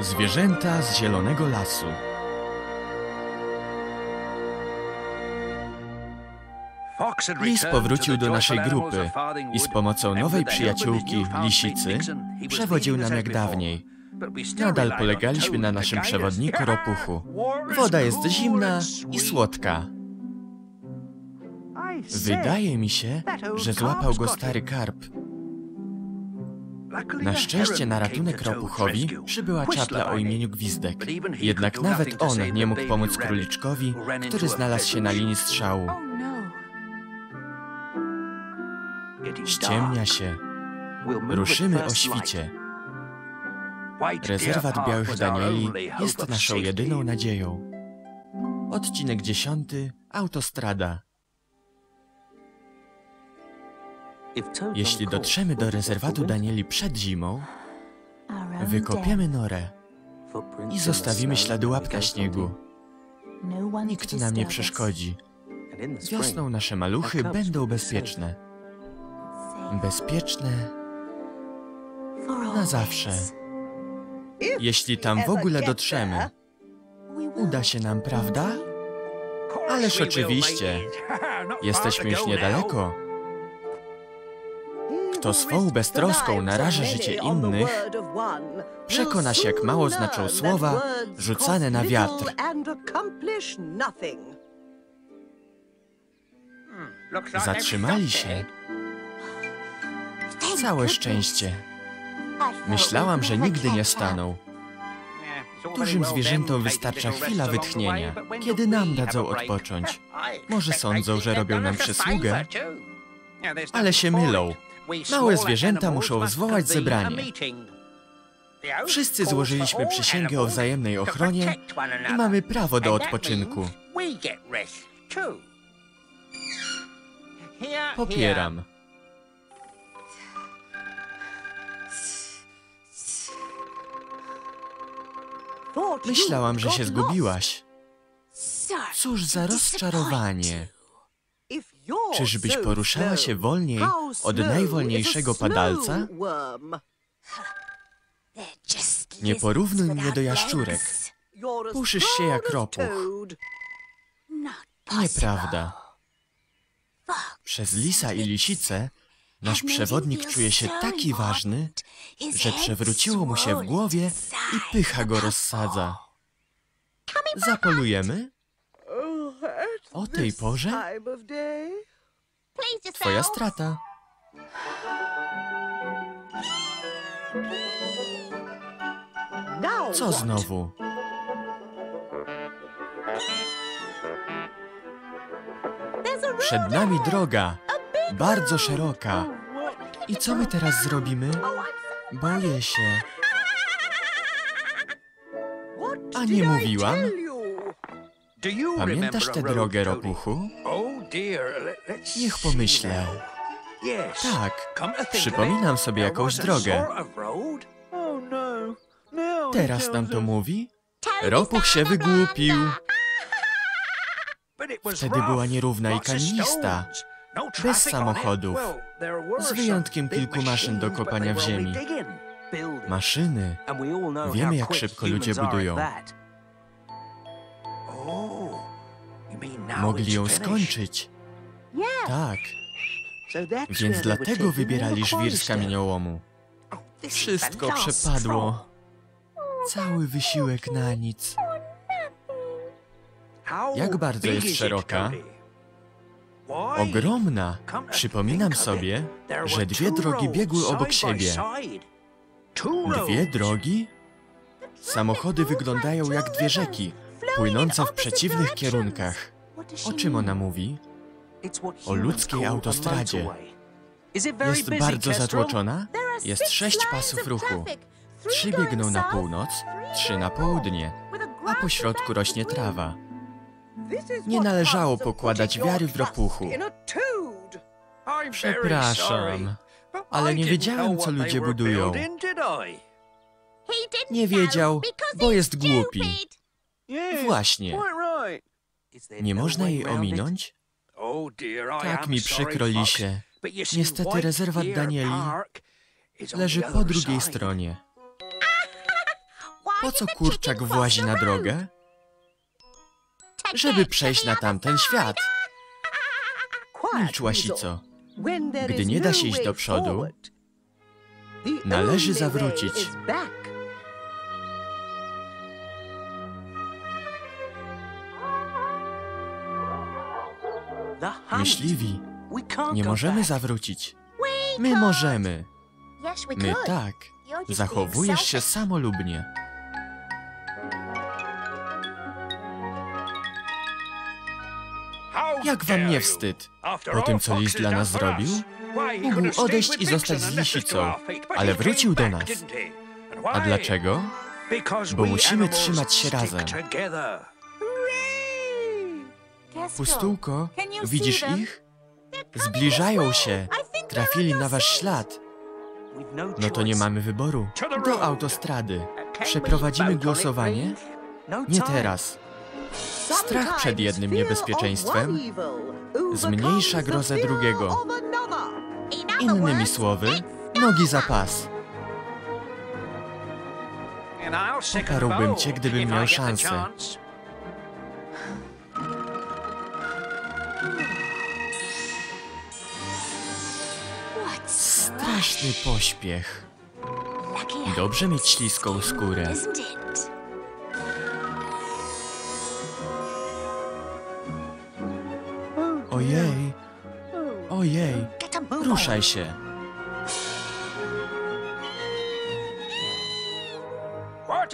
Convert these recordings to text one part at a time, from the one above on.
Zwierzęta z zielonego lasu. Lis powrócił do naszej grupy i z pomocą nowej przyjaciółki, lisicy, przewodził nam jak dawniej. Nadal polegaliśmy na naszym przewodniku ropuchu. Woda jest zimna i słodka. Wydaje mi się, że złapał go stary karp. Na szczęście na ratunek ropuchowi przybyła czapla o imieniu Gwizdek. Jednak nawet on nie mógł pomóc króliczkowi, który znalazł się na linii strzału. Ściemnia się. Ruszymy o świcie. Rezerwat Białych Danieli jest naszą jedyną nadzieją. Odcinek dziesiąty. Autostrada. Jeśli dotrzemy do rezerwatu Danieli przed zimą, wykopiemy norę i zostawimy ślady łap na śniegu. Nikt nam nie przeszkodzi. Wiosną nasze maluchy będą bezpieczne. Bezpieczne na zawsze. Jeśli tam w ogóle dotrzemy, uda się nam, prawda? Ależ oczywiście. Jesteśmy już niedaleko. Kto swą beztroską naraża życie innych, przekona się, jak mało znaczą słowa rzucane na wiatr. Zatrzymali się. Całe szczęście. Myślałam, że nigdy nie staną. Dużym zwierzętom wystarcza chwila wytchnienia, kiedy nam dadzą odpocząć. Może sądzą, że robią nam przysługę, ale się mylą. Małe zwierzęta muszą zwołać zebranie. Wszyscy złożyliśmy przysięgę o wzajemnej ochronie i mamy prawo do odpoczynku. Popieram. Myślałam, że się zgubiłaś. Cóż za rozczarowanie. Czyżbyś poruszała się wolniej od najwolniejszego padalca? Nie porównuj mnie do jaszczurek. Puszysz się jak ropuch. Nieprawda. Przez lisa i lisicę nasz przewodnik czuje się taki ważny, że przewróciło mu się w głowie i pycha go rozsadza. Zapolujemy? O tej porze? Twoja strata. Co znowu? Przed nami droga, bardzo szeroka. I co my teraz zrobimy? Boję się. A nie mówiłam? Pamiętasz tę drogę, ropuchu? Niech pomyślę. Tak, przypominam sobie jakąś drogę. Teraz nam to mówi? Ropuch się wygłupił. Wtedy była nierówna i kamienista. Bez samochodów. Z wyjątkiem kilku maszyn do kopania w ziemi. Maszyny. Wiemy, jak szybko ludzie budują. Mogli ją skończyć. Tak. Więc dlatego wybierali żwir z kamieniołomu. Wszystko przepadło. Cały wysiłek na nic. Jak bardzo jest szeroka? Ogromna. Przypominam sobie, że dwie drogi biegły obok siebie. Dwie drogi? Samochody wyglądają jak dwie rzeki, płynące w przeciwnych kierunkach. O czym ona mówi? o ludzkiej autostradzie. Jest bardzo zatłoczona? Jest sześć pasów ruchu. Trzy biegną na północ, trzy na południe, a po środku rośnie trawa. Nie należało pokładać wiary w ropuchu. Przepraszam, ale nie wiedziałem, co ludzie budują. Nie wiedział, bo jest głupi. Właśnie. Nie można jej ominąć? Tak mi przykro, Lisie. Niestety rezerwat Danieli Leży po drugiej stronie. Po co kurczak włazi na drogę? Żeby przejść na tamten świat. Milcz, łasico. Gdy nie da się iść do przodu, należy zawrócić. Myśliwi, nie możemy zawrócić. My możemy. My tak. Zachowujesz się samolubnie. Jak wam nie wstyd? Po tym, co Lis dla nas zrobił? Mógł odejść i zostać z lisicą, ale wrócił do nas. A dlaczego? Bo musimy trzymać się razem. Pustułko, widzisz ich? Zbliżają się. Trafili na wasz ślad. No to nie mamy wyboru. Do autostrady. Przeprowadzimy głosowanie? Nie teraz. Strach przed jednym niebezpieczeństwem zmniejsza grozę drugiego. Innymi słowy, nogi za pas. Poparłbym cię, gdybym miał szansę. Straszny pośpiech. Dobrze mieć śliską skórę. Ojej, ojej, ruszaj się.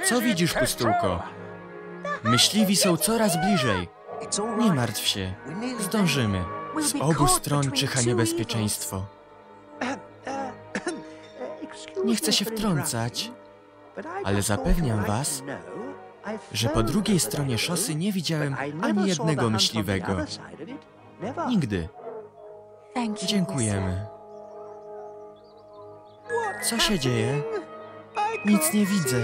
Co widzisz, pustułko? Myśliwi są coraz bliżej. Nie martw się, zdążymy. Z obu stron czyha niebezpieczeństwo. Nie chcę się wtrącać, ale zapewniam was, że po drugiej stronie szosy nie widziałem ani jednego myśliwego. Nigdy. Dziękujemy. Co się dzieje? Nic nie widzę.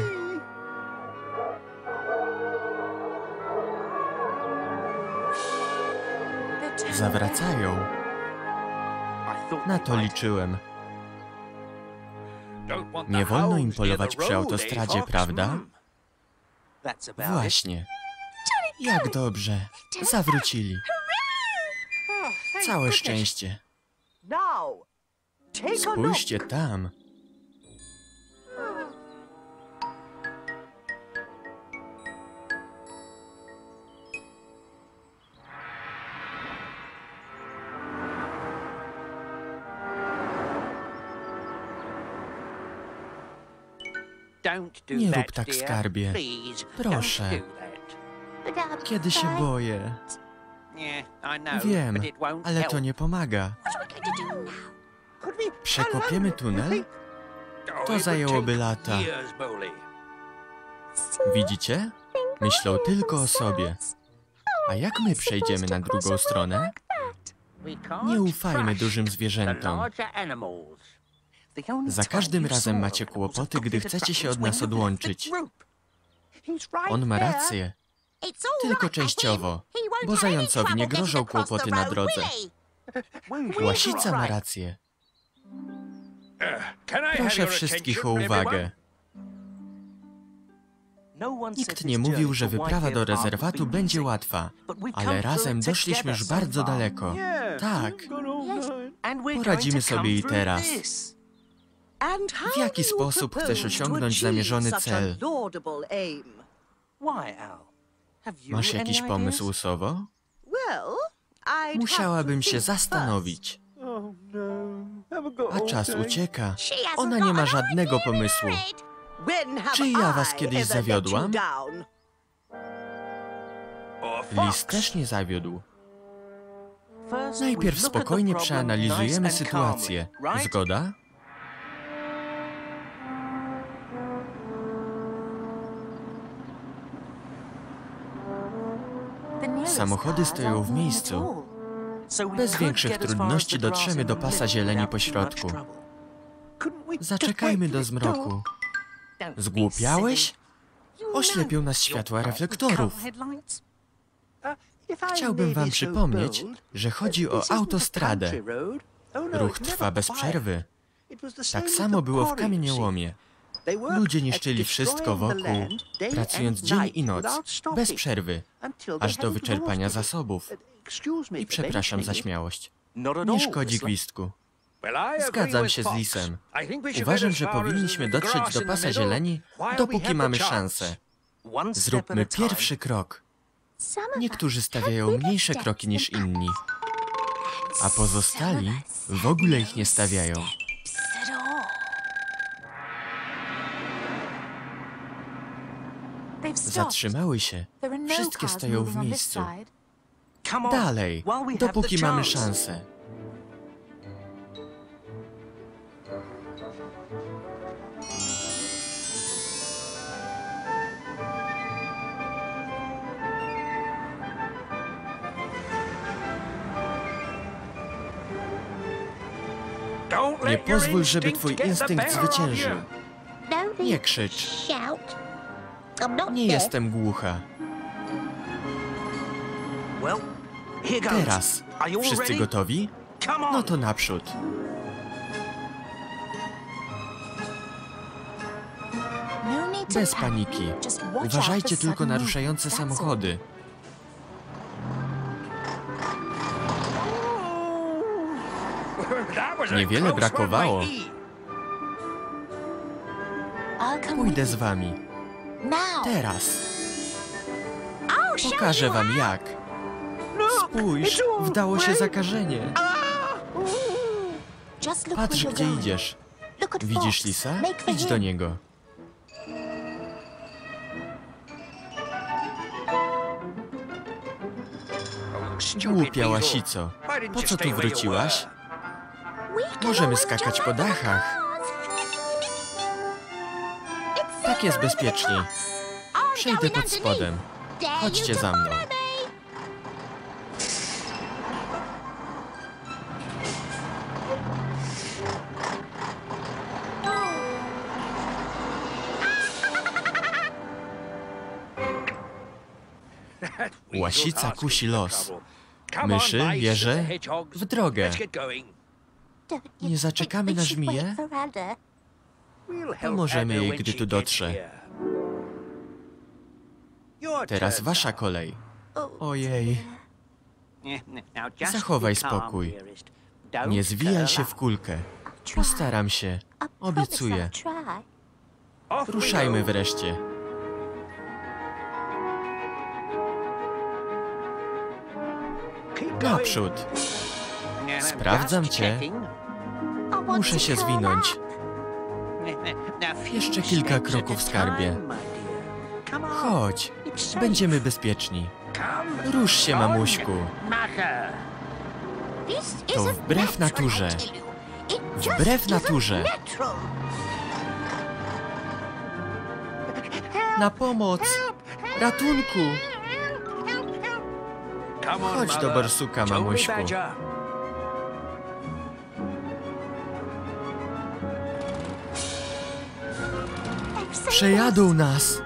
Zawracają. Na to liczyłem. Nie wolno im polować przy autostradzie, prawda? Właśnie. Jak dobrze. Zawrócili. Całe szczęście. Spójrzcie tam. Nie rób tak, skarbie. Proszę. Kiedy się boję. Wiem, ale to nie pomaga. Przekopiemy tunel? To zajęłoby lata. Widzicie? Myślą tylko o sobie. A jak my przejdziemy na drugą stronę? Nie ufajmy dużym zwierzętom. Za każdym razem macie kłopoty, gdy chcecie się od nas odłączyć. On ma rację. Tylko częściowo, bo zającowi nie grożą kłopoty na drodze. Łasica ma rację. Proszę wszystkich o uwagę. Nikt nie mówił, że wyprawa do rezerwatu będzie łatwa, ale razem doszliśmy już bardzo daleko. Tak, poradzimy sobie i teraz. W jaki sposób chcesz osiągnąć zamierzony cel? Masz jakiś pomysł, Sowo? Musiałabym się zastanowić. A czas ucieka. Ona nie ma żadnego pomysłu. Czy ja was kiedyś zawiodłam? Lis też nie zawiódł. Najpierw spokojnie przeanalizujemy sytuację. Zgoda? Samochody stoją w miejscu. Bez większych trudności dotrzemy do pasa zieleni po środku. Zaczekajmy do zmroku. Zgłupiałeś? Oślepią nas światła reflektorów. Chciałbym wam przypomnieć, że chodzi o autostradę. Ruch trwa bez przerwy. Tak samo było w kamieniołomie. Ludzie niszczyli wszystko wokół, pracując dzień i noc, bez przerwy, aż do wyczerpania zasobów. I przepraszam za śmiałość. Nie szkodzi gwizdku. Zgadzam się z Lisem. Uważam, że powinniśmy dotrzeć do pasa zieleni, dopóki mamy szansę. Zróbmy pierwszy krok. Niektórzy stawiają mniejsze kroki niż inni, a pozostali w ogóle ich nie stawiają. Zatrzymały się. Wszystkie stoją w miejscu. Dalej, dopóki mamy szansę. Nie pozwól, żeby twój instynkt zwyciężył. Nie krzycz. Nie jestem głucha. Teraz. Wszyscy gotowi? No to naprzód. Bez paniki. Uważajcie tylko na ruszające samochody. Niewiele brakowało. Pójdę z wami. Teraz. Pokażę wam jak. Spójrz, wdało się zakażenie. Patrz, gdzie idziesz. Widzisz lisa? Idź do niego. Głupia łasico. Po co tu wróciłaś? Możemy skakać po dachach. Tak jest bezpieczniej. Przejdę pod spodem. Chodźcie za mną. Łasica kusi los. Myszy, jeże, w drogę. Nie zaczekamy na żmiję? Pomożemy jej, gdy tu dotrze. Teraz wasza kolej. Ojej, Zachowaj spokój. nie zwijaj się w kulkę. Postaram się. Obiecuję. Ruszajmy wreszcie. Naprzód. Sprawdzam cię. Muszę się zwinąć. Jeszcze kilka kroków, skarbie. Chodź, będziemy bezpieczni. Rusz się, mamuśku. To wbrew naturze. Wbrew naturze. Na pomoc! Ratunku! Chodź do barsuka, mamuśku. Przejadą nas!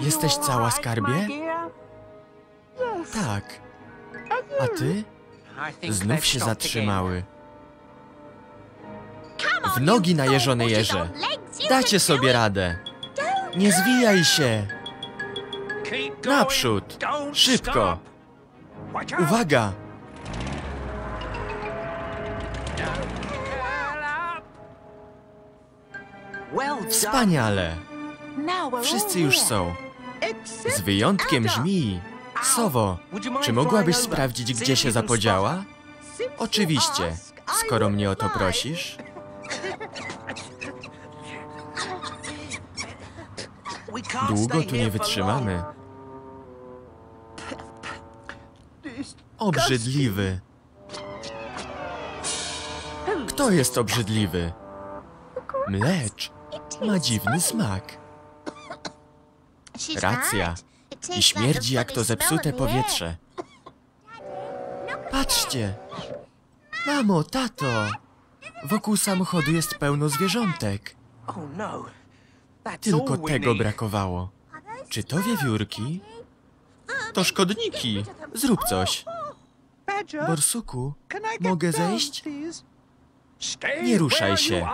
Jesteś cała, skarbie? Tak. A ty? Znów się zatrzymały. W nogi najeżone jeże. Dacie sobie radę. Nie zwijaj się. Naprzód. Szybko. Uwaga! Wspaniale. Wszyscy już są. Z wyjątkiem żmii. Sowo, czy mogłabyś sprawdzić, gdzie się zapodziała? Oczywiście, skoro mnie o to prosisz. Długo tu nie wytrzymamy. Obrzydliwy. Kto jest obrzydliwy? Mlecz ma dziwny smak. Racja. I śmierdzi jak to zepsute powietrze. Patrzcie! Mamo, tato! Wokół samochodu jest pełno zwierzątek. Tylko tego brakowało. Czy to wiewiórki? To szkodniki. Zrób coś. Borsuku, mogę zejść? Nie ruszaj się.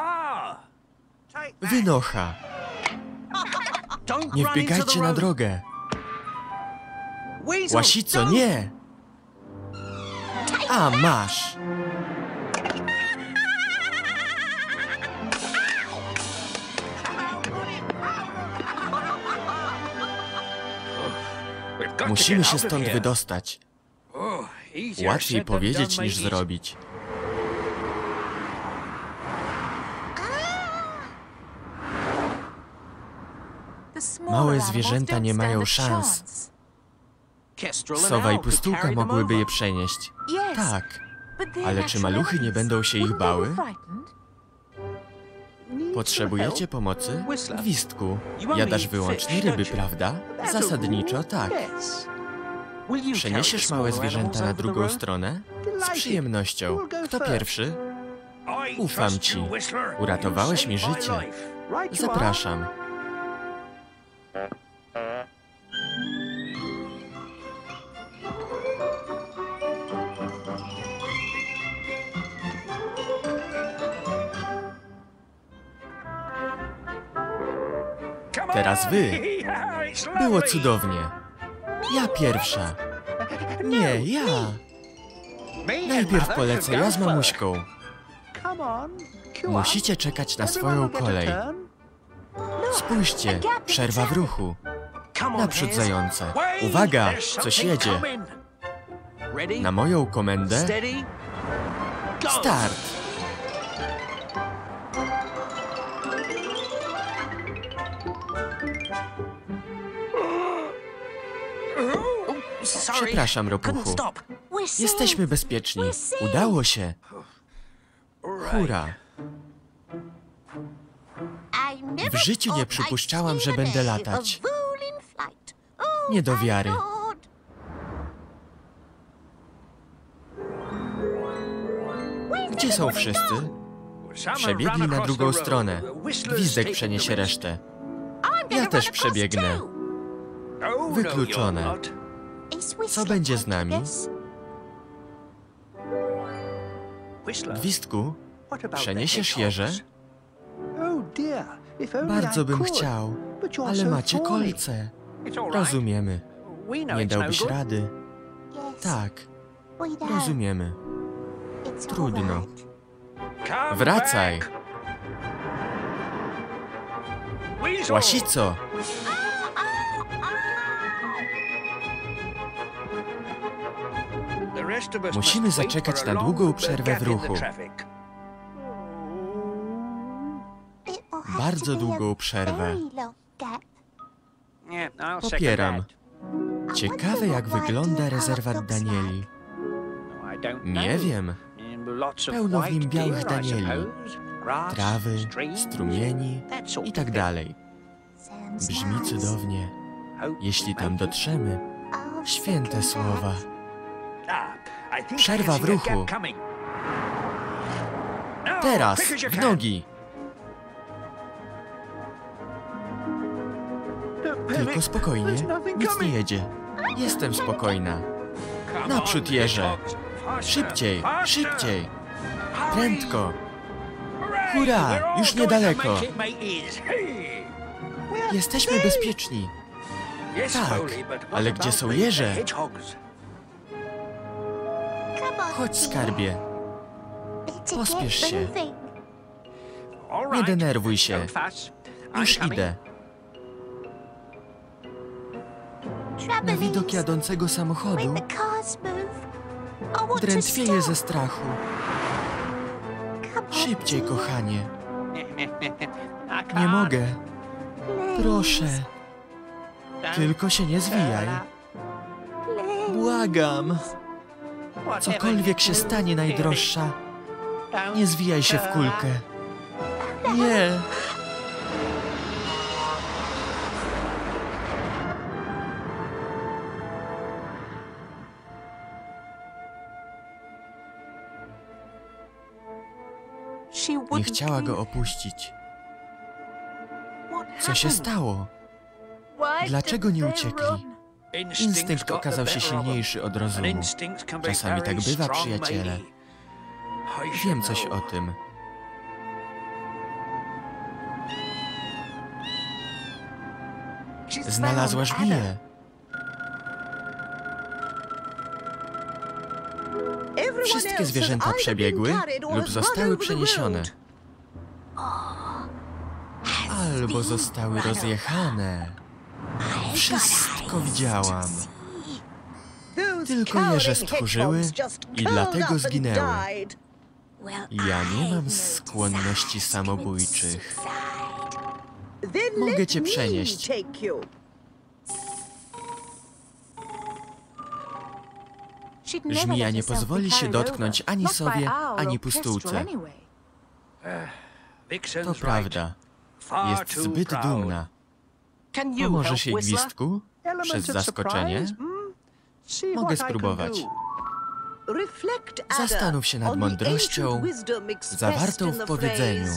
Wynocha. Nie wbiegajcie na drogę. Łasico, nie! A, masz! Musimy się stąd wydostać. Łatwiej powiedzieć niż zrobić. Małe zwierzęta nie mają szans. Sowa i pustułka mogłyby je przenieść. Tak, ale czy maluchy nie będą się ich bały? Potrzebujecie pomocy? Gwizdku, jadasz wyłącznie ryby, prawda? Zasadniczo tak. Przeniesiesz małe zwierzęta na drugą stronę? Z przyjemnością. Kto pierwszy? Ufam ci. Uratowałeś mi życie. Zapraszam. Teraz wy. Było cudownie. Ja pierwsza. Nie, ja. Najpierw polecę ja z mamuśką. Musicie czekać na swoją kolej. Spójrzcie, przerwa w ruchu. Naprzód zające. Uwaga, coś jedzie. Na moją komendę start. Przepraszam, ropuchu. Jesteśmy bezpieczni. Udało się. Hurra. W życiu nie przypuszczałam, że będę latać. Nie do wiary. Gdzie są wszyscy? Przebiegli na drugą stronę. Gwizdek przeniesie resztę. Ja też przebiegnę. Wykluczone. Co będzie z nami? Gwizdku, przeniesiesz jeże? Bardzo bym chciał, ale macie kolce. Rozumiemy. Nie dałbyś rady. Tak, rozumiemy. Trudno. Wracaj! Łasico! Musimy zaczekać na długą przerwę w ruchu. Bardzo długą przerwę. Popieram. Ciekawe, jak wygląda rezerwat Danieli. Nie wiem. Pełno w nim białych Danieli. Trawy, strumieni i tak dalej. Brzmi cudownie. Jeśli tam dotrzemy, święte słowa. Przerwa w ruchu. Teraz, w nogi! Tylko spokojnie, nic nie jedzie. Jestem spokojna. Naprzód jeżę. Szybciej, szybciej. Prędko. Hurra, już niedaleko. Jesteśmy bezpieczni. Tak, ale gdzie są jeże? Chodź, skarbie. Pospiesz się. Nie denerwuj się. Już idę. Na widok jadącego samochodu drętwieję ze strachu. Szybciej, kochanie. Nie mogę. Proszę. Tylko się nie zwijaj. Błagam. Cokolwiek się stanie, najdroższa, nie zwijaj się w kulkę. Nie. Nie chciała go opuścić. Co się stało? Dlaczego nie uciekli? Instynkt okazał się silniejszy od rozumu. Czasami tak bywa, przyjaciele. Wiem coś o tym. Znalazła żmiję. Wszystkie zwierzęta przebiegły lub zostały przeniesione. Albo zostały rozjechane. Wszystko widziałam. Tylko jeże stchórzyły i dlatego zginęły. Ja nie mam skłonności samobójczych. Mogę cię przenieść. Żmija nie pozwoli się dotknąć ani sowie, ani pustułce. To prawda. Jest zbyt dumna. Pomożesz jej gwizdku? Przez zaskoczenie? Mogę spróbować. Zastanów się nad mądrością zawartą w powiedzeniu.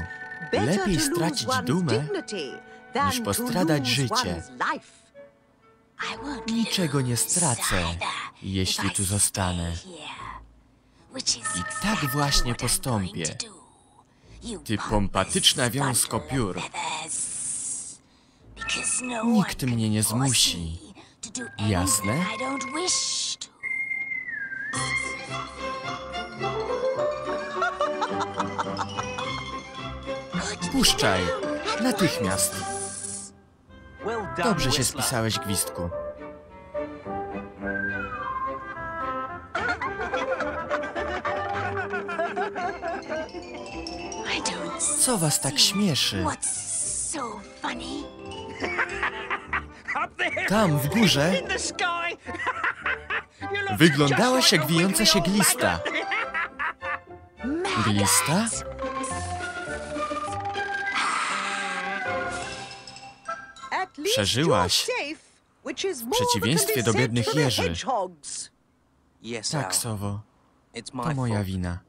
Lepiej stracić dumę, niż postradać życie. Niczego nie stracę, jeśli tu zostanę. I tak właśnie postąpię. Ty pompatyczna wiązko piór. Nikt mnie nie zmusi. Jasne? Puszczaj! Natychmiast! Dobrze się spisałeś, gwizdku. Co was tak śmieszy? Tam, w górze, wyglądałaś jak wijąca się glista. Glista? Przeżyłaś. W przeciwieństwie do biednych jeży. Tak, Sowo, to moja wina.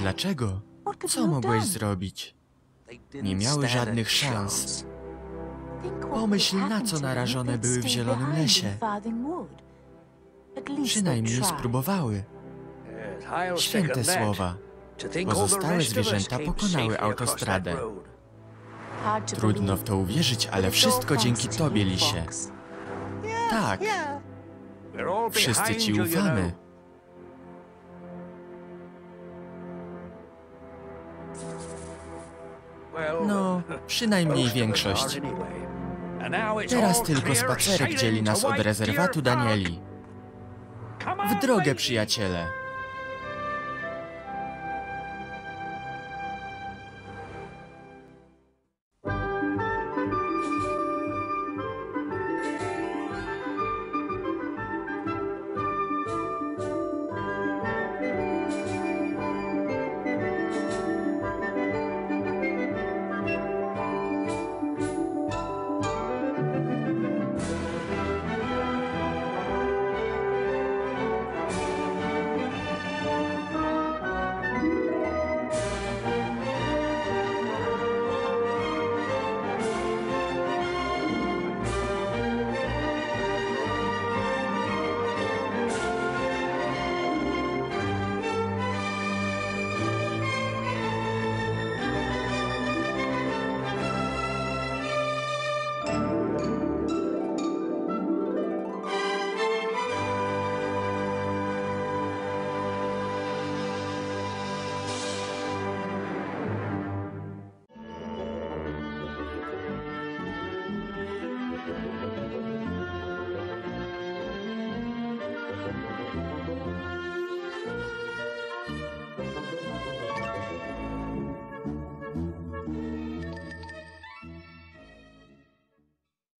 Dlaczego? Co mogłeś zrobić? Nie miały żadnych szans. Pomyśl, na co narażone były w zielonym lesie. Przynajmniej spróbowały. Święte słowa. Pozostałe zwierzęta pokonały autostradę. Trudno w to uwierzyć, ale wszystko dzięki tobie, Lisie. Tak, wszyscy ci ufamy. No, przynajmniej większość. Teraz tylko spacerek dzieli nas od rezerwatu Danieli. W drogę, przyjaciele.